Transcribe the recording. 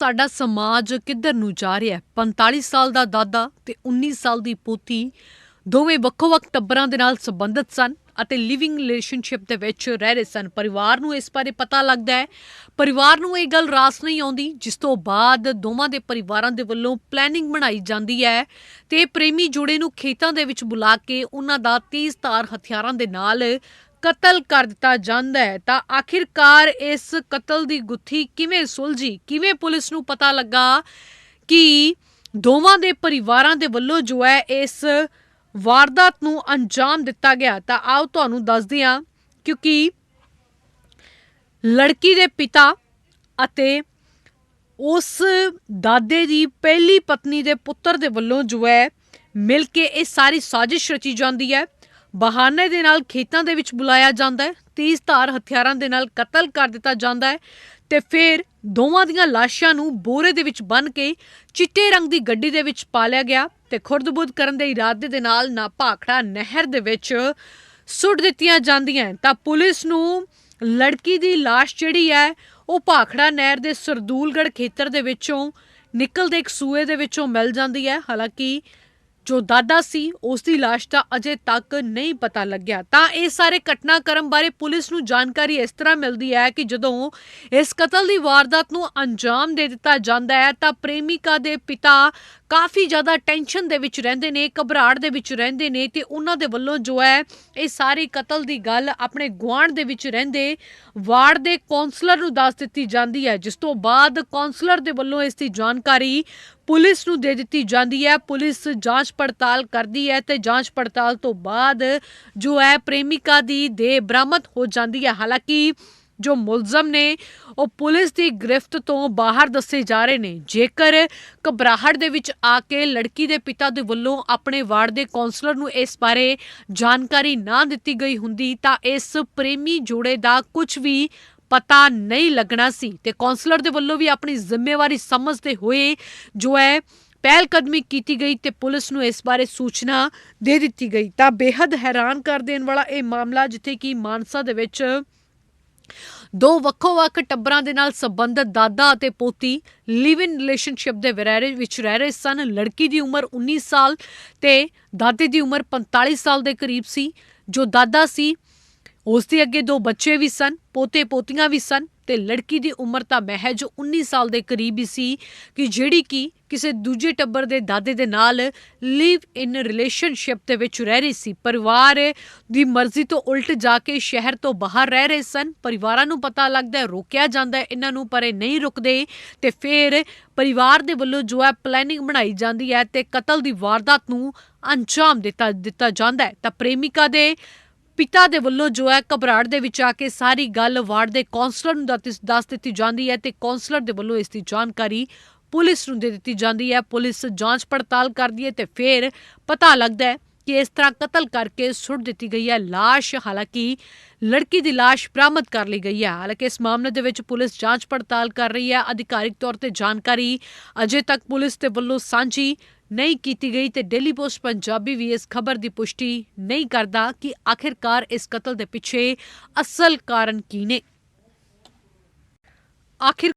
ਸਾਡਾ ਸਮਾਜ ਕਿੱਧਰ ਨੂੰ ਜਾ ਰਿਹਾ ਹੈ? 45 ਸਾਲ ਦਾ ਦਾਦਾ ਤੇ 19 ਸਾਲ ਦੀ ਪੋਤੀ ਦੋਵੇਂ ਵੱਖੋ-ਵੱਖ ਟੱਬਰਾਂ ਦੇ ਨਾਲ ਸੰਬੰਧਿਤ ਸਨ ਅਤੇ ਲਿਵਿੰਗ ਰਿਲੇਸ਼ਨਸ਼ਿਪ ਦੇ ਵਿੱਚ ਰਹਿ ਰਹੇ ਸਨ। ਪਰਿਵਾਰ ਨੂੰ ਇਸ ਬਾਰੇ ਪਤਾ ਲੱਗਦਾ ਹੈ। ਪਰਿਵਾਰ ਨੂੰ ਇਹ ਗੱਲ ਰਾਸ ਨਹੀਂ ਆਉਂਦੀ, ਜਿਸ ਤੋਂ ਬਾਅਦ ਦੋਵਾਂ ਦੇ ਪਰਿਵਾਰਾਂ ਦੇ ਵੱਲੋਂ ਪਲੈਨਿੰਗ ਬਣਾਈ ਜਾਂਦੀ ਹੈ ਤੇ ਪ੍ਰੇਮੀ ਜੋੜੇ ਨੂੰ ਖੇਤਾਂ ਦੇ ਵਿੱਚ ਬੁਲਾ ਕੇ ਉਹਨਾਂ ਦਾ ਤੇਜ਼ ਧਾਰ ਹਥਿਆਰਾਂ ਦੇ ਨਾਲ ਕਤਲ ਕਰ ਦਿੱਤਾ ਜਾਂਦਾ ਹੈ। ਤਾਂ ਆਖਿਰਕਾਰ ਇਸ ਕਤਲ ਦੀ ਗੁੱਥੀ ਕਿਵੇਂ ਸੁਲਝੀ? ਕਿਵੇਂ ਪੁਲਿਸ ਨੂੰ ਪਤਾ ਲੱਗਾ ਕਿ ਦੋਵਾਂ ਦੇ ਪਰਿਵਾਰਾਂ ਦੇ ਵੱਲੋਂ ਜੋ ਹੈ ਇਸ ਵਾਰਦਾਤ ਨੂੰ ਅੰਜਾਮ ਦਿੱਤਾ ਗਿਆ? ਤਾਂ ਆਓ ਤੁਹਾਨੂੰ ਦੱਸਦੇ ਹਾਂ, ਕਿਉਂਕਿ ਲੜਕੀ ਦੇ ਪਿਤਾ ਅਤੇ ਉਸ ਦਾਦੇ ਦੀ ਪਹਿਲੀ ਪਤਨੀ ਦੇ ਪੁੱਤਰ ਦੇ ਵੱਲੋਂ ਜੋ ਹੈ ਮਿਲ ਕੇ ਇਹ ਸਾਰੀ ਸਾਜ਼ਿਸ਼ ਰਚੀ ਜਾਂਦੀ ਹੈ। ਬਹਾਨੇ ਦੇ ਨਾਲ ਖੇਤਾਂ ਦੇ ਵਿੱਚ ਬੁਲਾਇਆ ਜਾਂਦਾ ਹੈ, ਤੇਜ਼ ਧਾਰ ਹਥਿਆਰਾਂ ਦੇ ਨਾਲ ਕਤਲ ਕਰ ਦਿੱਤਾ ਜਾਂਦਾ ਹੈ ਤੇ ਫਿਰ ਦੋਵਾਂ ਦੀਆਂ ਲਾਸ਼ਾਂ ਨੂੰ ਬੋਰੇ ਦੇ ਵਿੱਚ ਬੰਨ੍ਹ ਕੇ ਚਿੱਟੇ ਰੰਗ ਦੀ ਗੱਡੀ ਦੇ ਵਿੱਚ ਪਾ ਲਿਆ ਗਿਆ ਤੇ ਖੁਰਦਬੁਦ ਕਰਨ ਦੇ ਇਰਾਦੇ ਦੇ ਨਾਲ ਨਾ ਭਾਖੜਾ ਨਹਿਰ ਦੇ ਵਿੱਚ ਸੁੱਟ ਦਿੱਤੀਆਂ ਜਾਂਦੀਆਂ ਤਾਂ ਪੁਲਿਸ ਨੂੰ ਲੜਕੀ ਦੀ ਲਾਸ਼ ਜਿਹੜੀ ਹੈ, ਉਹ ਭਾਖੜਾ ਨਹਿਰ ਦੇ ਸਰਦੂਲਗੜ੍ਹ ਖੇਤਰ ਦੇ ਵਿੱਚੋਂ ਨਿਕਲਦੇ ਇੱਕ ਸੂਏ ਦੇ ਵਿੱਚੋਂ ਮਿਲ ਜਾਂਦੀ ਹੈ। ਹਾਲਾਂਕਿ ਜੋ ਦਾਦਾ ਸੀ ਉਸ ਦੀ ਲਾਸ਼ ਦਾ ਅਜੇ ਤੱਕ ਨਹੀਂ ਪਤਾ ਲੱਗਿਆ। ਤਾਂ ਇਹ ਸਾਰੇ ਘਟਨਾਕ੍ਰਮ ਬਾਰੇ ਪੁਲਿਸ ਨੂੰ ਜਾਣਕਾਰੀ ਇਸ ਤਰ੍ਹਾਂ ਮਿਲਦੀ ਹੈ ਕਿ ਜਦੋਂ ਇਸ ਕਤਲ ਦੀ ਵਾਰਦਾਤ ਨੂੰ ਅੰਜਾਮ ਦੇ ਦਿੱਤਾ ਜਾਂਦਾ ਹੈ, ਤਾਂ ਪ੍ਰੇਮਿਕਾ ਦੇ ਪਿਤਾ ਕਾਫੀ ਜ਼ਿਆਦਾ ਟੈਨਸ਼ਨ ਦੇ ਵਿੱਚ ਰਹਿੰਦੇ ਨੇ, ਘਬਰਾਹਟ ਦੇ ਵਿੱਚ ਰਹਿੰਦੇ ਨੇ ਤੇ ਉਹਨਾਂ ਦੇ ਵੱਲੋਂ ਜੋ ਹੈ, ਇਹ ਸਾਰੀ ਕਤਲ ਦੀ ਗੱਲ ਆਪਣੇ ਗੁਆਂਢ ਦੇ ਵਿੱਚ ਰਹਿੰਦੇ ਵਾਰਡ ਦੇ ਕਾਉਂਸਲਰ ਨੂੰ ਦੱਸ ਦਿੱਤੀ ਜਾਂਦੀ ਹੈ, ਜਿਸ ਤੋਂ ਬਾਅਦ ਕਾਉਂਸਲਰ ਦੇ ਵੱਲੋਂ ਇਸ ਦੀ ਜਾਣਕਾਰੀ ਪੁਲਿਸ ਨੂੰ ਦੇ ਦਿੱਤੀ ਜਾਂਦੀ ਹੈ। ਪੁਲਿਸ ਜਾਂਚ ਪੜਤਾਲ ਕਰਦੀ ਹੈ ਤੇ ਜਾਂਚ ਪੜਤਾਲ ਤੋਂ ਬਾਅਦ ਜੋ ਹੈ, ਪ੍ਰੇਮਿਕਾ ਦੀ ਦੇਹ ਬਰਾਮਦ ਹੋ ਜਾਂਦੀ ਹੈ। ਹਾਲਾਂਕਿ ਜੋ ਮੁਲਜ਼ਮ ਨੇ, ਉਹ ਪੁਲਿਸ ਦੀ ਗ੍ਰਿਫਤ ਤੋਂ ਬਾਹਰ ਦੱਸੇ ਜਾ ਰਹੇ ਨੇ। ਜੇਕਰ ਘਬਰਾਹਟ ਦੇ ਵਿੱਚ ਆ ਕੇ ਲੜਕੀ ਦੇ ਪਿਤਾ ਦੇ ਵੱਲੋਂ ਆਪਣੇ ਵਾਰਡ ਦੇ ਕਾਉਂਸਲਰ ਨੂੰ ਇਸ ਬਾਰੇ ਜਾਣਕਾਰੀ ਨਾ ਦਿੱਤੀ ਗਈ ਹੁੰਦੀ, ਤਾਂ ਇਸ ਪ੍ਰੇਮੀ ਜੋੜੇ ਦਾ ਕੁਝ ਵੀ ਪਤਾ ਨਹੀਂ ਲੱਗਣਾ ਸੀ ਤੇ ਕਾਉਂਸਲਰ ਦੇ ਵੱਲੋਂ ਵੀ ਆਪਣੀ ਜ਼ਿੰਮੇਵਾਰੀ ਸਮਝਦੇ ਹੋਏ ਜੋ ਹੈ ਪਹਿਲ ਕਦਮੀ ਕੀਤੀ ਗਈ ਤੇ ਪੁਲਿਸ ਨੂੰ ਇਸ ਬਾਰੇ ਸੂਚਨਾ ਦੇ ਦਿੱਤੀ ਗਈ। ਤਾਂ ਬੇहद ਹੈਰਾਨ ਕਰ ਦੇਣ ਵਾਲਾ ਇਹ ਮਾਮਲਾ, ਜਿੱਥੇ ਕਿ ਮਾਨਸਾ ਦੇ ਵਿੱਚ ਦੋ ਵੱਖੋ-ਵੱਖ ਟੱਬਰਾਂ ਦੇ ਨਾਲ ਸੰਬੰਧਿਤ ਦਾਦਾ ਅਤੇ ਪੋਤੀ ਲਿਵ ਇਨ ਰਿਲੇਸ਼ਨਸ਼ਿਪ ਦੇ ਵਿਰਾਰੇ ਵਿੱਚ ਰਹਿ ਰਹੇ ਸਨ। ਲੜਕੀ ਦੀ ਉਮਰ 19 ਸਾਲ ਤੇ ਦਾਦੇ ਦੀ ਉਮਰ 45 ਸਾਲ ਦੇ ਕਰੀਬ ਸੀ। ਜੋ ਦਾਦਾ ਸੀ, ਉਸ ਦੇ ਅੱਗੇ ਦੋ ਬੱਚੇ ਵੀ ਸਨ ਪੋਤੇ ਪੋਤੀਆਂ ਵੀ ਸਨ। ਤੇ ਲੜਕੀ ਦੀ ਉਮਰ ਤਾਂ ਮਹਿਜ 19 ਸਾਲ ਦੇ ਕਰੀਬ ਹੀ ਸੀ, ਕਿ ਜਿਹੜੀ ਕਿ ਕਿਸੇ ਦੂਜੇ ਟੱਬਰ ਦੇ ਦਾਦੇ ਦੇ ਨਾਲ ਲਿਵ ਇਨ ਰਿਲੇਸ਼ਨਸ਼ਿਪ ਦੇ ਵਿੱਚ ਰਹਿ ਰਹੀ ਸੀ। ਪਰਿਵਾਰ ਦੀ ਮਰਜ਼ੀ ਤੋਂ ਉਲਟ ਜਾ ਕੇ ਸ਼ਹਿਰ ਤੋਂ ਬਾਹਰ ਰਹਿ ਰਹੇ ਸਨ। ਪਰਿਵਾਰਾਂ ਨੂੰ ਪਤਾ ਲੱਗਦਾ ਹੈ, ਰੋਕਿਆ ਜਾਂਦਾ ਹੈ, ਇਹਨਾਂ ਨੂੰ ਪਰ ਇਹ ਨਹੀਂ ਰੁਕਦੇ ਤੇ ਫਿਰ ਪਰਿਵਾਰ ਦੇ ਵੱਲੋਂ ਜੋ ਹੈ ਪਲੈਨਿੰਗ ਬਣਾਈ ਜਾਂਦੀ ਹੈ ਤੇ ਕਤਲ ਦੀ ਵਾਰਦਾਤ ਨੂੰ ਅੰਜਾਮ ਦਿੱਤਾ ਦਿੱਤਾ ਜਾਂਦਾ ਹੈ। ਤਾਂ ਪ੍ਰੇਮਿਕਾ ਦੇ ਪਿਤਾ ਦੇ ਵੱਲੋਂ ਜੋ ਹੈ ਘਬਰਾਹਟ ਦੇ ਵਿੱਚ ਆ ਕੇ ਸਾਰੀ ਗੱਲ ਵਾਰਡ ਦੇ ਕਾਉਂਸਲਰ ਨੂੰ ਦੱਸ ਦਿੱਤੀ ਜਾਂਦੀ ਹੈ ਤੇ ਕਾਉਂਸਲਰ ਦੇ ਵੱਲੋਂ ਇਸ ਦੀ ਜਾਣਕਾਰੀ ਪੁਲਿਸ ਨੂੰ ਦੇ ਦਿੱਤੀ ਜਾਂਦੀ ਹੈ। ਪੁਲਿਸ ਜਾਂਚ ਪੜਤਾਲ ਕਰਦੀ ਹੈ ਤੇ ਫਿਰ ਪਤਾ ਲੱਗਦਾ ਹੈ ਕਿ ਇਸ ਤਰ੍ਹਾਂ ਕਤਲ ਕਰਕੇ ਸੁੱਟ ਦਿੱਤੀ ਗਈ ਹੈ ਲਾਸ਼। ਹਾਲਾਂਕਿ ਲੜਕੀ ਦੀ ਲਾਸ਼ ਬਰਾਮਦ ਕਰ ਲਈ ਗਈ ਹੈ। ਹਾਲਾਂਕਿ ਇਸ ਮਾਮਲੇ ਦੇ ਵਿੱਚ ਪੁਲਿਸ ਜਾਂਚ ਪੜਤਾਲ ਕਰ ਰਹੀ ਹੈ। ਅਧਿਕਾਰਿਕ ਤੌਰ ਤੇ ਜਾਣਕਾਰੀ ਅਜੇ ਤੱਕ ਪੁਲਿਸ ਦੇ ਵੱਲੋਂ ਸਾਂਝੀ ਨਹੀਂ ਕੀਤੀ ਗਈ ਤੇ ਡੇਲੀ ਪੋਸਟ ਪੰਜਾਬੀ ਵੀ ਇਸ ਖਬਰ ਦੀ ਪੁਸ਼ਟੀ ਨਹੀਂ ਕਰਦਾ ਕਿ ਆਖਿਰਕਾਰ ਇਸ ਕਤਲ ਦੇ ਪਿੱਛੇ ਅਸਲ ਕਾਰਨ ਕੀ ਨੇ। ਆਖਿਰ